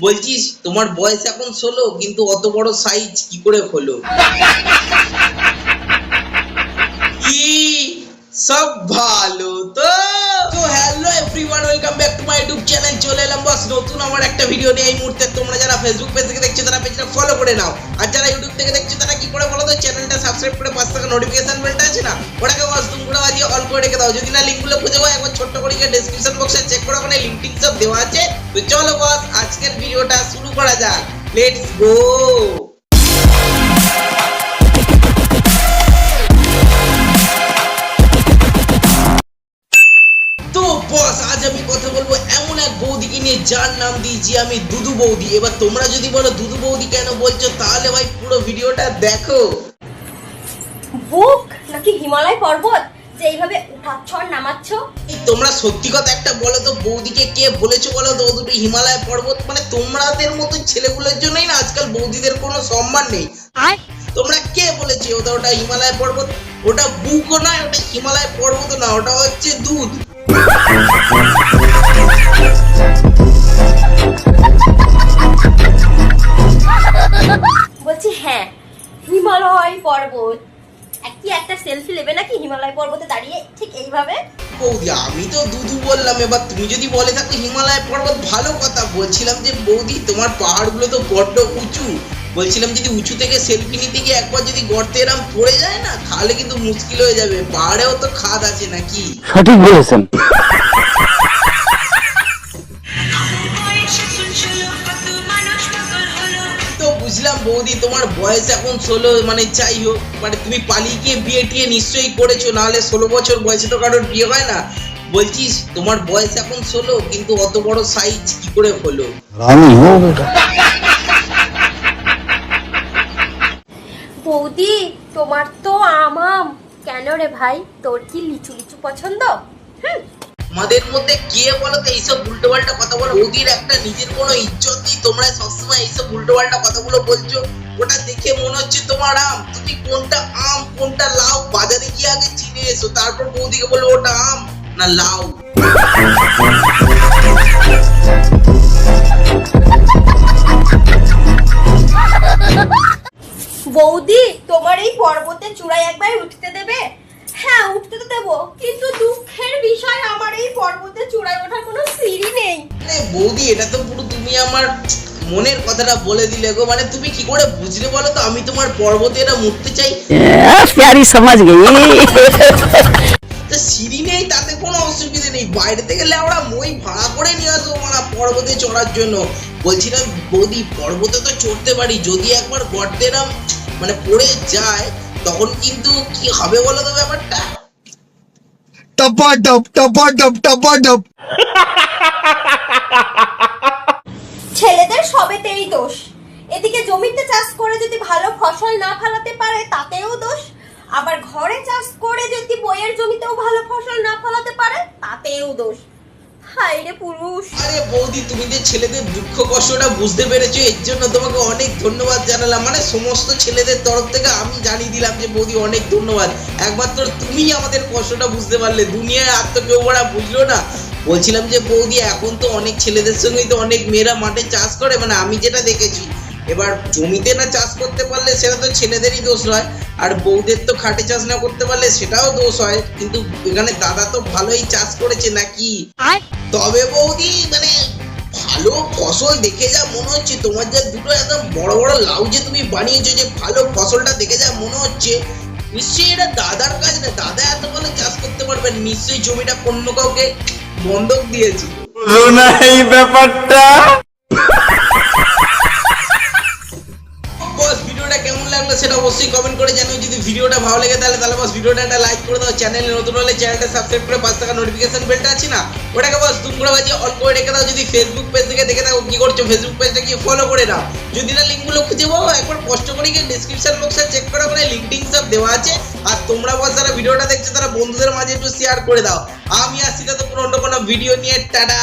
বলছিস তোমার বয়স এখন ষোলো কিন্তু অত বড় সাইজ কি করে হলো একটা ভিডিও নিয়ে এই মুহূর্তে তোমরা যারা ফেসবুক পেজ থেকে দেখছ, তারা পেজটা ফলো করে নাও। আর যারা ইউটিউব থেকে দেখছ, তারা কি করে বলো তো চ্যানেলটা সাবস্ক্রাইব করে পাঁচ টাকা নোটিফিকেশন বেলটা আছে না? ওটাকে অস্তুম তুমি করে বাজিয়ে অল করে রেখে দাও। যদি না লিঙ্কগুলো খুঁজে পাও, একবার ছোট্ট করে গিয়ে ডেসক্রিপশন বক্সে চেক করো ওখানে লিঙ্ক টিঙ্ক সব দেওয়া আছে। তো চলো বস আজকের ভিডিওটা শুরু করা যাক। লেটস গো নিয়ে যার নাম দিয়েছি, আমি দুদু বৌদি। এবার তোমরা যদি বলো দুদু বৌদি কেন বলছো, তাহলে ভাই পুরো ভিডিওটা দেখো। বুক? নাকি হিমালয় পর্বত? যে এইভাবে উঠাচ্ছ আর নামাচ্ছ। তোমরা সত্যি কথা একটা বলো তো বৌদিকে কে বলেছ বলো তো দুটো হিমালয় পর্বত? মানে তোমাদের মতো ছেলেগুলোর জন্যই না আজকাল বৌদিদের কোনো সম্মান নেই। তোমরা কে বলেছে ওটা ওটা হিমালয় পর্বত? ওটা বুকও নয় ওটা হিমালয় পর্বত না ওটা হচ্ছে দুধ। বলছি হ্যাঁ হিমালয় পর্বত। কি একটা সেলফি নেবে নাকি? হিমালয় পর্বতে দাঁড়িয়ে ঠিক এইভাবে? বৌদি আমি তো দুধু বললাম এবার তুমি যদি বলে থাকো হিমালয় পর্বত ভালো কথা বলছিলাম যে বৌদি তোমার পাহাড়গুলো তো বড্ড উঁচু। বলছিলাম যদি উঁচু থেকে সেলফি নিতে গিয়ে একবার যদি গর্তে এরম পড়ে যায় না তাহলে কিন্তু মুশকিল হয়ে যাবে। পাহাড়েও তো খাদ আছে নাকি? সঠিক বলেছেন। বুঝলাম বৌদি তোমার বয়স এখন ষোলো মানে যাই হোক মানে তুমি পালিয়ে গিয়ে বিয়ে টিয়ে নিশ্চয়ই করেছ নাহলে ষোলো বছর বয়সে তো কারোর বিয়ে হয় না। বলছিস তোমার বয়স এখন ষোলো কিন্তু অত বড় সাইজ কি করে হলো? বৌদি তোমার তো আমাম কেন রে ভাই? তোর কি লিচু লিচু পছন্দ? হুম আমাদের মধ্যে কে বলো তো এইসব উল্টো পাল্টা কথা বলো ওদের একটা নিজের কোনো ইজ্জত নেই তোমরা সবসময় এইসব উল্টো পাল্টা কথাগুলো বলছো। ওটা দেখে মনে হচ্ছে তোমার আম। তুমি কোনটা আম, কোনটা লাউ? বাজারে গিয়ে আগে চিনে এসো, তারপর বৌদিকে বলো ওটা আম না লাউ। বৌদি, তোমার এই পর্বতের চূড়ায় একবার উঠতে দেবে? হ্যাঁ উঠতে তো দেবো। কিন্তু দুঃখের বিষয় আমার এই পর্বতে চূড়ায় ওঠার কোনো সিঁড়ি নেই। আরে বৌদি এটা তো পুরো তুমি আমার মনের কথাটা বলে দিলে গো। মানে তুমি কি করে বুঝলে বলো তো? আমি তোমার পর্বতে এটা উঠতে চাই। প্যারি সমাজ তো সিঁড়ি নেই তাতে কোনো অসুবিধে নেই। বাইরে থেকে আমরা মই ভাড়া করে নিয়ে আসব পর্বতে চড়ার জন্য। বলছিলাম বৌদি পর্বতে তো চড়তে পারি। যদি একবার গর্তেরাম মানে পড়ে যায় তখন কিন্তু কি হবে বলো তো ব্যাপারটা টপাটপ টপাটপ টপাটপ ছেলেদের সবেতেই দোষ। এদিকে জমিতে চাষ করে যদি ভালো ফসল না ফলাতে পারে তাতেও দোষ। আবার ঘরে চাষ করে যদি বইয়ের জমিতেও ভালো ফসল না ফলাতে পারে তাতেও দোষ। হায় রে পুরুষ। আরে বৌদি তুমি যে ছেলেদের দুঃখ কষ্টটা বুঝতে পেরেছ এর জন্য তোমাকে অনেক ধন্যবাদ জানালাম। মানে সমস্ত ছেলেদের তরফ থেকে আমি জানিয়ে দিলাম যে বৌদি অনেক ধন্যবাদ। একমাত্র তুমি আমাদের কষ্টটা বুঝতে পারলে দুনিয়ায় আর তো কেউ ওরা বুঝলো না। বলছিলাম যে বৌদি এখন তো অনেক ছেলেদের সঙ্গেই তো অনেক মেয়েরা মাঠে চাষ করে মানে আমি যেটা দেখেছি এবার জমিতে না চাষ করতে পারলে সেটা তো ছেলেদেরই দোষ হয় আর বৌদের তো খাটে চাষ না করতে পারলে সেটাও দোষ হয়। কিন্তু এখানে দাদা তো ভালোই চাষ করেছে নাকি? তবে বৌদি মানে ভালো ফসল দেখে যা মনে হচ্ছে। তোমার যা দুটো একদম বড় বড় লাউ যে তুমি বানিয়েছো, যে ভালো ফসলটা দেখে যা মনে হচ্ছে, নিশ্চয়ই এটা দাদার কাজ না। দাদা এত ভালো চাষ করতে পারবেন। নিশ্চয়ই জমিটা অন্য কাউকে বন্ধক দিয়েছে। এই ব্যাপারটা সেটা অবশ্যই কমেন্ট করে জানিও। যদি ভিডিওটা ভালো লাগে তাহলে তাহলে বস ভিডিওটা একটা লাইক করে দাও। চ্যানেলে নতুন হলে চ্যানেলটা সাবস্ক্রাইব করে পাঁচ টাকা নোটিফিকেশন বেলটা আছে না? ওটাকে বস তুমি করে বাজিয়ে অল করে রেখে দাও। যদি ফেসবুক পেজ থেকে দেখে থাকো কি করছ ফেসবুক পেজটা কি ফলো করে নাও। যদি না লিঙ্কগুলো খুঁজে পাও, একবার কষ্ট করে গিয়ে ডিসক্রিপশন বক্সে চেক করে ওখানে লিঙ্ক টিঙ্ক সব দেওয়া আছে। আর তোমরা বস যারা ভিডিওটা দেখছ, তারা বন্ধুদের মাঝে একটু শেয়ার করে দাও। আমি আসছি তো কোনো অন্য কোনো ভিডিও নিয়ে। টাটা